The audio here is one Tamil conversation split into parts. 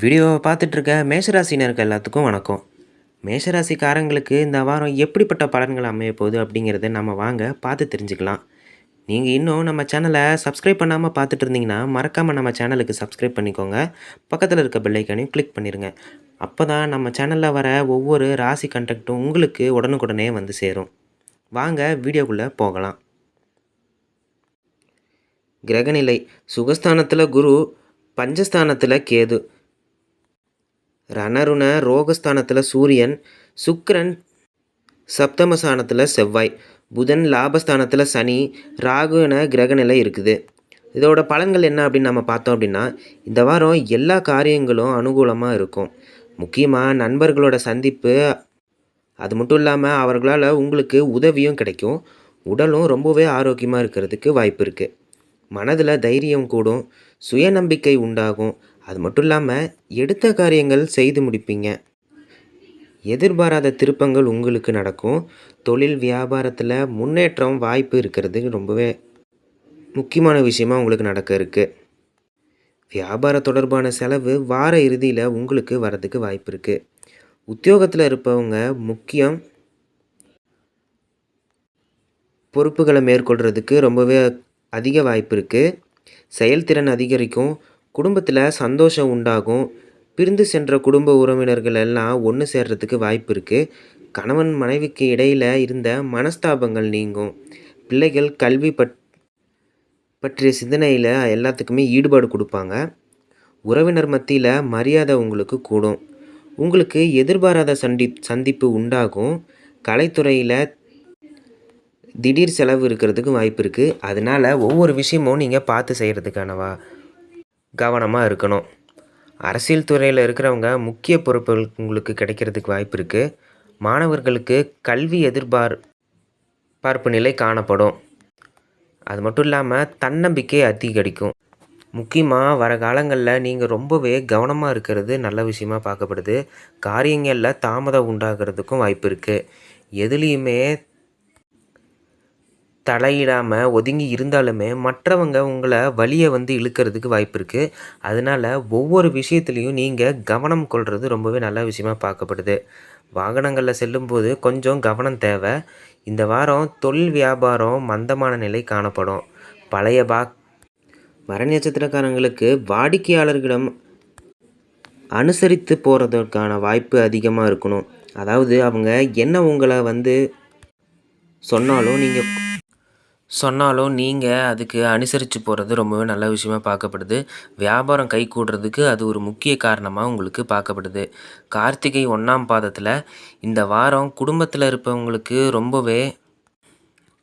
வீடியோவை பார்த்துட்ருக்க மேஷராசினருக்கு எல்லாத்துக்கும் வணக்கம். மேஷராசிக்காரங்களுக்கு இந்த வாரம் எப்படிப்பட்ட பலன்கள் அமைய போகுது அப்படிங்கிறத நம்ம வாங்க பார்த்து தெரிஞ்சுக்கலாம். நீங்கள் இன்னும் நம்ம சேனலை சப்ஸ்கிரைப் பண்ணாமல் பார்த்துட்டு இருந்தீங்கன்னா மறக்காமல் நம்ம சேனலுக்கு சப்ஸ்கிரைப் பண்ணிக்கோங்க. பக்கத்தில் இருக்க பெல்லைக்கானையும் கிளிக் பண்ணிடுங்க அப்போ தான் நம்ம சேனலில் வர ஒவ்வொரு ராசி கண்டக்ட்டும் உங்களுக்கு உடனுக்குடனே வந்து சேரும். வாங்க வீடியோக்குள்ளே போகலாம். கிரகநிலை சுகஸ்தானத்தில் குரு பஞ்சஸ்தானத்தில் கேது. ரணருண ரோகஸ்தானத்தில் சூரியன் சுக்கரன் சப்தமஸ்தானத்தில் செவ்வாய் புதன் லாபஸ்தானத்தில் சனி ராகு என கிரகநிலை இருக்குது. இதோட பலன்கள் என்ன அப்படின்னு நம்ம பார்த்தோம் அப்படின்னா இந்த வாரம் எல்லா காரியங்களும் அனுகூலமாக இருக்கும். முக்கியமாக நண்பர்களோட சந்திப்பு அது மட்டும் இல்லாமல் அவர்களால் உங்களுக்கு உதவியும் கிடைக்கும். உடலும் ரொம்பவே ஆரோக்கியமாக இருக்கிறதுக்கு வாய்ப்பு இருக்குது மனதில் தைரியம் கூடும் சுயநம்பிக்கை உண்டாகும். அது மட்டும் இல்லாமல் எடுத்த காரியங்கள் செய்து முடிப்பீங்க. எதிர்பாராத திருப்பங்கள் உங்களுக்கு நடக்கும். தொழில் வியாபாரத்தில் முன்னேற்றம் வாய்ப்பு இருக்கிறது. ரொம்பவே முக்கியமான விஷயமாக உங்களுக்கு நடக்க இருக்குது வியாபார தொடர்பான செலவு வார இறுதியில் உங்களுக்கு வரதுக்கு வாய்ப்பு இருக்குது உத்தியோகத்தில் இருப்பவங்க முக்கியம் பொறுப்புகளை மேற்கொள்கிறதுக்கு ரொம்பவே அதிக வாய்ப்பு இருக்குது செயல்திறன் அதிகரிக்கும். குடும்பத்தில் சந்தோஷம் உண்டாகும். பிரிந்து சென்ற குடும்ப உறவினர்கள் எல்லாம் ஒன்று சேர்றதுக்கு வாய்ப்பு இருக்குது கணவன் மனைவிக்கு இடையில் இருந்த மனஸ்தாபங்கள் நீங்கும். பிள்ளைகள் கல்வி பட் பற்றிய சிந்தனையில் எல்லாத்துக்குமே ஈடுபாடு கொடுப்பாங்க. உறவினர் மத்தியில் மரியாதை உங்களுக்கு கூடும். உங்களுக்கு எதிர்பாராத சண்டி சந்திப்பு உண்டாகும். கலைத்துறையில் திடீர் செலவு இருக்கிறதுக்கு வாய்ப்பு இருக்குது அதனால் ஒவ்வொரு விஷயமும் நீங்கள் பார்த்து செய்கிறதுக்கானவா கவனமாக இருக்கணும். அரசியல் துறையில் இருக்கிறவங்க முக்கிய பொறுப்புகள் உங்களுக்கு கிடைக்கிறதுக்கு வாய்ப்பு இருக்குது மாணவர்களுக்கு கல்வி எதிர்பார் பார்ப்பு நிலை காணப்படும். அது மட்டும் இல்லாமல் தன்னம்பிக்கை அதிகரிக்கும். முக்கியமாக வர காலங்களில் நீங்கள் ரொம்பவே கவனமாக இருக்கிறது நல்ல விஷயமா பார்க்கப்படுது. காரியங்களில் தாமதம் உண்டாகிறதுக்கும் வாய்ப்பு இருக்குது எதுலேயுமே தலையிடாமல் ஒதுங்கி இருந்தாலுமே மற்றவங்க உங்களை வழியை வந்து இழுக்கிறதுக்கு வாய்ப்பு இருக்குது அதனால் ஒவ்வொரு விஷயத்துலையும் நீங்கள் கவனம் கொள்வது ரொம்பவே நல்ல விஷயமாக பார்க்கப்படுது. வாகனங்களில் செல்லும்போது கொஞ்சம் கவனம் தேவை. இந்த வாரம் தொழில் வியாபாரம் மந்தமான நிலை காணப்படும். பழைய பா மர நட்சத்திரக்காரங்களுக்கு வாடிக்கையாளர்களிடம் அனுசரித்து போகிறதுக்கான வாய்ப்பு அதிகமாக இருக்கணும். அதாவது அவங்க என்ன உங்களை வந்து சொன்னாலும் நீங்கள் சொன்னாலும் நீங்கள் அதுக்கு அனுசரித்து போகிறது ரொம்பவே நல்ல விஷயமா பார்க்கப்படுது. வியாபாரம் கை கூடுறதுக்கு அது ஒரு முக்கிய காரணமாக உங்களுக்கு பார்க்கப்படுது. கார்த்திகை ஒன்றாம் பாதத்தில் இந்த வாரம் குடும்பத்தில் இருப்பவங்களுக்கு ரொம்பவே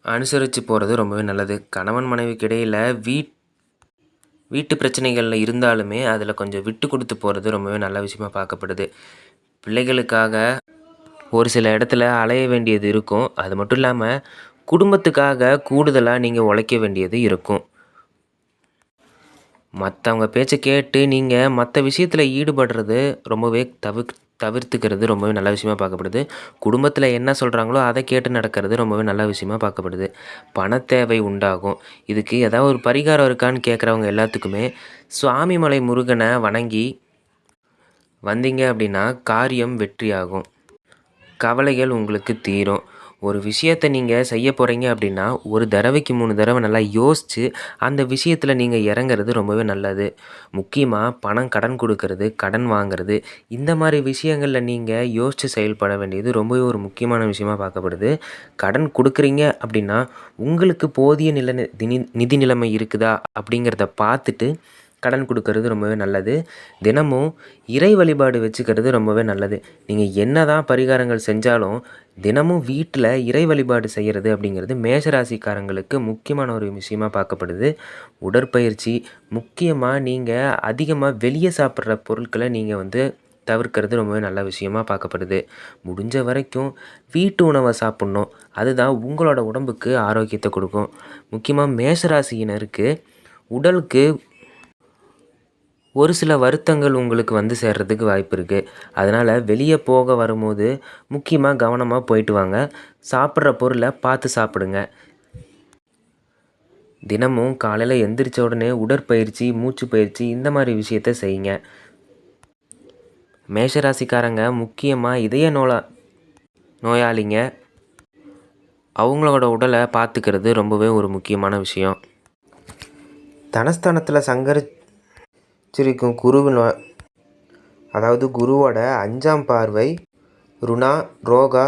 அனுசரித்து போகிறது ரொம்பவே நல்லது. கணவன் மனைவிக்கு இடையில் வீட் வீட்டு பிரச்சனைகளில் இருந்தாலுமே அதில் கொஞ்சம் விட்டு கொடுத்து போகிறது ரொம்பவே நல்ல விஷயமா பார்க்கப்படுது. பிள்ளைகளுக்காக ஒரு சில இடத்துல அலைய வேண்டியது இருக்கும். அது மட்டும் இல்லாமல் குடும்பத்துக்காக கூடுதலாக நீங்கள் உழைக்க வேண்டியது இருக்கும். மற்றவங்க பேச்சை கேட்டு நீங்கள் மற்ற விஷயத்தில் ஈடுபடுறது ரொம்பவே தவிர் தவிர்த்துக்கிறது ரொம்பவே நல்ல விஷயமா பார்க்கப்படுது. குடும்பத்தில் என்ன சொல்கிறாங்களோ அதை கேட்டு நடக்கிறது ரொம்பவே நல்ல விஷயமா பார்க்கப்படுது. பண தேவை உண்டாகும். இதுக்கு ஏதாவது ஒரு பரிகாரம் இருக்கான்னு கேட்குறவங்க எல்லாத்துக்குமே சுவாமிமலை முருகனை வணங்கி வந்தீங்க அப்படின்னா காரியம் வெற்றியாகும். கவலைகள் உங்களுக்கு தீரும். ஒரு விஷயத்தை நீங்கள் செய்ய போகிறீங்க அப்படின்னா ஒரு தடவைக்கு மூணு தடவை நல்லா யோசித்து அந்த விஷயத்தில் நீங்கள் இறங்குறது ரொம்பவே நல்லது. முக்கியமாக பணம் கடன் கொடுக்கறது கடன் வாங்குறது இந்த மாதிரி விஷயங்களில் நீங்கள் யோசித்து செயல்பட வேண்டியது ரொம்பவே ஒரு முக்கியமான விஷயமா பார்க்கப்படுது. கடன் கொடுக்குறீங்க அப்படின்னா உங்களுக்கு போதிய நில நிதி நிலைமை இருக்குதா அப்படிங்கிறத பார்த்துட்டு கடன் கொடுக்கறது ரொம்பவே நல்லது. தினமும் இறை வழிபாடு வச்சுக்கிறது ரொம்பவே நல்லது. நீங்கள் என்ன தான் பரிகாரங்கள் செஞ்சாலும் தினமும் வீட்டில் இறை வழிபாடு செய்கிறது அப்படிங்கிறது மேஷராசிக்காரங்களுக்கு முக்கியமான ஒரு விஷயமா பார்க்கப்படுது. உடற்பயிற்சி முக்கியமாக நீங்கள் அதிகமாக வெளியே சாப்பிட்ற பொருட்களை நீங்கள் வந்து தவிர்க்கிறது ரொம்பவே நல்ல விஷயமா பார்க்கப்படுது. முடிஞ்ச வரைக்கும் வீட்டு உணவை சாப்பிட்ணும். அதுதான் உங்களோட உடம்புக்கு ஆரோக்கியத்தை கொடுக்கும். முக்கியமாக மேஷராசியினருக்கு உடலுக்கு ஒரு சில வருத்தங்கள் உங்களுக்கு வந்து சேர்றதுக்கு வாய்ப்பு இருக்குது அதனால் வெளியே போக வரும்போது முக்கியமாக கவனமாக போயிட்டு வாங்க. சாப்பிட்ற பொருளை பார்த்து சாப்பிடுங்க. தினமும் காலையில் எந்திரிச்ச உடனே உடற்பயிற்சி மூச்சு பயிற்சி இந்த மாதிரி விஷயத்த செய்யுங்க. மேஷராசிக்காரங்க முக்கியமாக இதய நோலா நோயாளிங்க அவங்களோட உடலை பார்த்துக்கிறது ரொம்பவே ஒரு முக்கியமான விஷயம். தனஸ்தானத்தில் சங்கரி உச்சரிக்கும் குருவின் அதாவது குருவோட அஞ்சாம் பார்வை ருணா ரோகா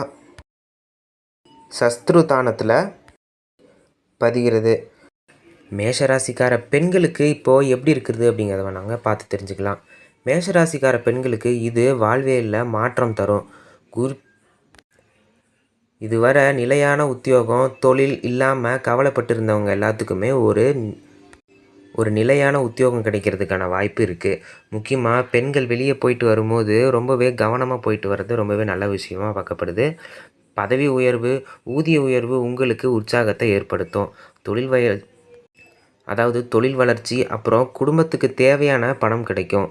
சஸ்திருதானத்தில் பதிகிறது. மேஷராசிக்கார பெண்களுக்கு இப்போது எப்படி இருக்குது அப்படிங்கிறத நாங்கள் பார்த்து தெரிஞ்சுக்கலாம். மேஷராசிக்கார பெண்களுக்கு இது வாழ்வியலில் மாற்றம் தரும். குரு இதுவரை நிலையான உத்தியோகம் தொழில் இல்லாமல் கவலைப்பட்டிருந்தவங்க எல்லாத்துக்குமே ஒரு ஒரு நிலையான உத்தியோகம் கிடைக்கிறதுக்கான வாய்ப்பு இருக்குது முக்கியமாக பெண்கள் வெளியே போயிட்டு வரும்போது ரொம்பவே கவனமாக போயிட்டு வர்றது ரொம்பவே நல்ல விஷயமா பார்க்கப்படுது. பதவி உயர்வு ஊதிய உயர்வு உங்களுக்கு உற்சாகத்தை ஏற்படுத்தும். தொழில் வய அதாவது தொழில் வளர்ச்சி அப்புறம் குடும்பத்துக்கு தேவையான பணம் கிடைக்கும்.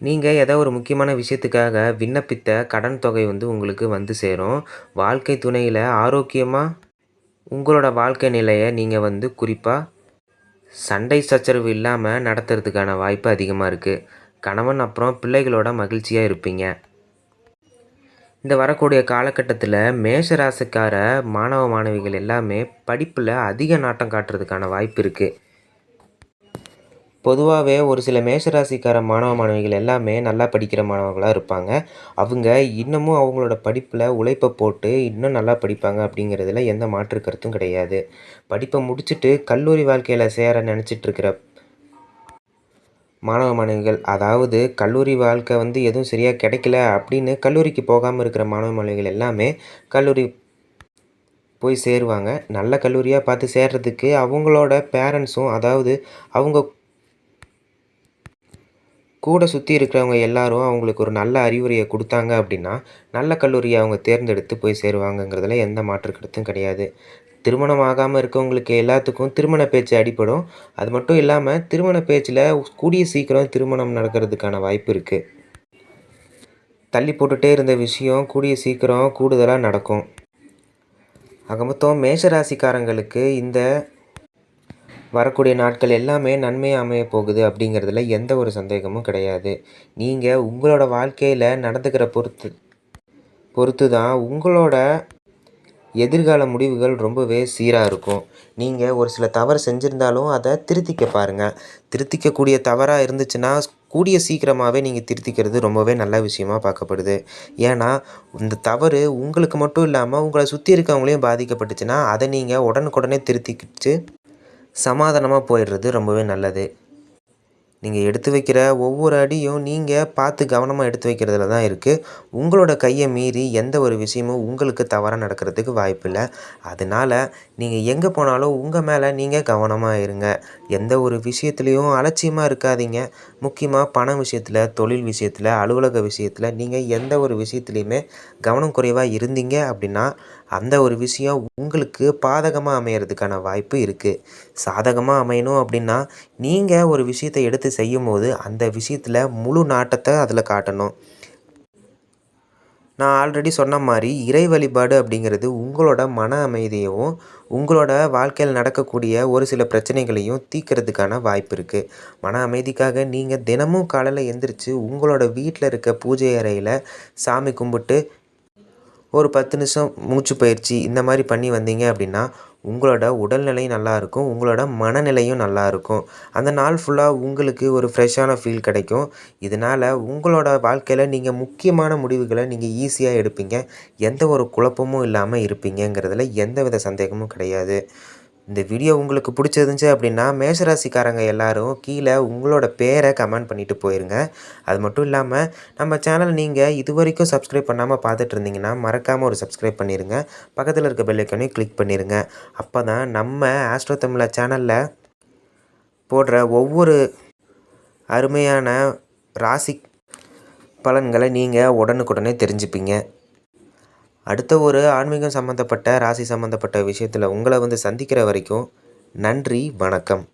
நீங்கள் ஏதோ ஒரு முக்கியமான விஷயத்துக்காக விண்ணப்பித்த கடன் தொகை வந்து உங்களுக்கு வந்து சேரும். வாழ்க்கை துணையில் ஆரோக்கியமாக உங்களோட வாழ்க்கை நிலையை நீங்கள் வந்து குறிப்பாக சண்டை சச்சரவு இல்லாமல் நடத்துறதுக்கான வாய்ப்பு அதிகமாக இருக்குது கணவன் அப்புறம் பிள்ளைகளோட மகிழ்ச்சியாக இருப்பீங்க. இந்த வரக்கூடிய காலகட்டத்தில் மேஷராசிக்கார மாணவ மாணவிகள் எல்லாமே படிப்பில் அதிக நாட்டம் காட்டுறதுக்கான வாய்ப்பு இருக்குது பொதுவாகவே ஒரு சில மேஷராசிக்கார மாணவ மாணவிகள் எல்லாமே நல்லா படிக்கிற மாணவர்களாக இருப்பாங்க. அவங்க இன்னமும் அவங்களோட படிப்பில் உழைப்பை போட்டு இன்னும் நல்லா படிப்பாங்க அப்படிங்கிறதுல எந்த மாற்று கருத்தும் கிடையாது. படிப்பை முடிச்சுட்டு கல்லூரி வாழ்க்கையில் சேர நினச்சிட்டு இருக்கிற மாணவ மாணவிகள் அதாவது கல்லூரி வாழ்க்கை வந்து எதுவும் சரியாக கிடைக்கல அப்படின்னு கல்லூரிக்கு போகாமல் இருக்கிற மாணவ மாணவிகள் எல்லாமே கல்லூரி போய் சேருவாங்க. நல்ல கல்லூரியாக பார்த்து சேர்றதுக்கு அவங்களோட பேரண்ட்ஸும் அதாவது அவங்க கூட சுற்றி இருக்கிறவங்க எல்லாரும் அவங்களுக்கு ஒரு நல்ல அறிவுரையை கொடுத்தாங்க அப்படின்னா நல்ல கல்லூரியை அவங்க தேர்ந்தெடுத்து போய் சேருவாங்கங்கிறதுல எந்த மாற்று கருத்தும் கிடையாது. திருமணம் ஆகாமல் இருக்கவங்களுக்கு எல்லாத்துக்கும் திருமண பேச்சு அடிப்படும் அது மட்டும் இல்லாமல் திருமண பேச்சில் கூடிய சீக்கிரம் திருமணம் நடக்கிறதுக்கான வாய்ப்பு இருக்குது தள்ளி போட்டுகிட்டே இருந்த விஷயம் கூடிய சீக்கிரம் கூடுதலாக நடக்கும். ஆக மொத்தம் மேஷராசிக்காரங்களுக்கு இந்த வரக்கூடிய நாட்கள் எல்லாமே நன்மையாக அமைய போகுது அப்படிங்கிறதுல எந்த ஒரு சந்தேகமும் கிடையாது. நீங்கள் உங்களோட வாழ்க்கையில் நடந்துக்கிற பொறுத்து பொறுத்து தான் உங்களோட எதிர்கால முடிவுகள் ரொம்பவே சீராக இருக்கும். நீங்கள் ஒரு சில தவறு செஞ்சுருந்தாலும் அதை திருத்திக்க பாருங்கள் திருத்திக்கக்கூடிய தவறாக இருந்துச்சுன்னா கூடிய சீக்கிரமாகவே நீங்கள் திருத்திக்கிறது ரொம்பவே நல்ல விஷயமா பார்க்கப்படுது. ஏன்னா இந்த தவறு உங்களுக்கு மட்டும் இல்லாமல் உங்களை சுற்றி இருக்கவங்களையும் பாதிக்கப்பட்டுச்சுன்னா அதை நீங்கள் உடனுக்குடனே திருத்திக்கிச்சு சமாதானமாக போயிடுறது ரொம்பவே நல்லது. நீங்கள் எடுத்து வைக்கிற ஒவ்வொரு அடியும் நீங்கள் பார்த்து கவனமாக எடுத்து வைக்கிறதுல தான் இருக்குது உங்களோட கையை மீறி எந்த ஒரு விஷயமும் உங்களுக்கு தவறாக நடக்கிறதுக்கு வாய்ப்பில்லை அதனால் நீங்கள் எங்கே போனாலும் உங்கள் மேலே நீங்கள் கவனமாக இருங்க. எந்த ஒரு விஷயத்துலையும் அலட்சியமாக இருக்காதீங்க. முக்கியமாக பண விஷயத்தில் தொழில் விஷயத்தில் அலுவலக விஷயத்தில் நீங்கள் எந்த ஒரு விஷயத்துலையுமே கவனம் குறைவாக இருந்தீங்க அப்படின்னா அந்த ஒரு விஷயம் உங்களுக்கு பாதகமாக அமையறதுக்கான வாய்ப்பு இருக்குது சாதகமாக அமையணும் அப்படின்னா நீங்கள் ஒரு விஷயத்தை எடுத்து செய்யும்போது அந்த விஷயத்தில் முழு நாட்டத்தை அதில் காட்டணும். நான் ஆல்ரெடி சொன்ன மாதிரி இறை வழிபாடு அப்படிங்கிறது உங்களோட மன அமைதியையும் உங்களோட வாழ்க்கையில் நடக்கக்கூடிய ஒரு சில பிரச்சனைகளையும் தீக்கிறதுக்கான வாய்ப்பு இருக்குது மன அமைதிக்காக நீங்கள் தினமும் காலையில் எந்திரிச்சு உங்களோட வீட்டில் இருக்க பூஜை அறையில் சாமி கும்பிட்டு ஒரு பத்து நிமிஷம் மூச்சு பயிற்சி இந்த மாதிரி பண்ணி வந்தீங்க அப்படின்னா உங்களோட உடல்நிலை நல்லாயிருக்கும் உங்களோட மனநிலையும் நல்லாயிருக்கும் அந்த நாள் ஃபுல்லாக உங்களுக்கு ஒரு ஃப்ரெஷ்ஷான ஃபீல் கிடைக்கும். இதனால் உங்களோட வாழ்க்கையில் நீங்கள் முக்கியமான முடிவுகளை நீங்கள் ஈஸியாக எடுப்பீங்க. எந்த ஒரு குழப்பமும் இல்லாமல் இருப்பீங்கங்கிறதுல எந்த வித சந்தேகமும் கிடையாது. இந்த வீடியோ உங்களுக்கு பிடிச்சிருந்துச்சி அப்படின்னா மேஷராசிக்காரங்க எல்லாரும் கீழே உங்களோட பேரை கமெண்ட் பண்ணிவிட்டு போயிருங்க. அது மட்டும் இல்லாமல் நம்ம சேனல் நீங்கள் இது வரைக்கும் சப்ஸ்கிரைப் பண்ணாமல் பார்த்துட்டு இருந்தீங்கன்னா மறக்காமல் ஒரு சப்ஸ்கிரைப் பண்ணிடுங்க பக்கத்தில் இருக்க பெல்லைக்கனையும் கிளிக் பண்ணிடுங்க அப்போ தான் நம்ம ஆஸ்ட்ரோ தமிழ சேனலில் போடுற ஒவ்வொரு அருமையான ராசி பலன்களை நீங்கள் உடனுக்குடனே தெரிஞ்சுப்பீங்க. அடுத்த ஒரு ஆன்மீகம் சம்மந்தப்பட்ட ராசி சம்மந்தப்பட்ட விஷயத்தில் உங்களை வந்து சந்திக்கிற வரைக்கும் நன்றி வணக்கம்.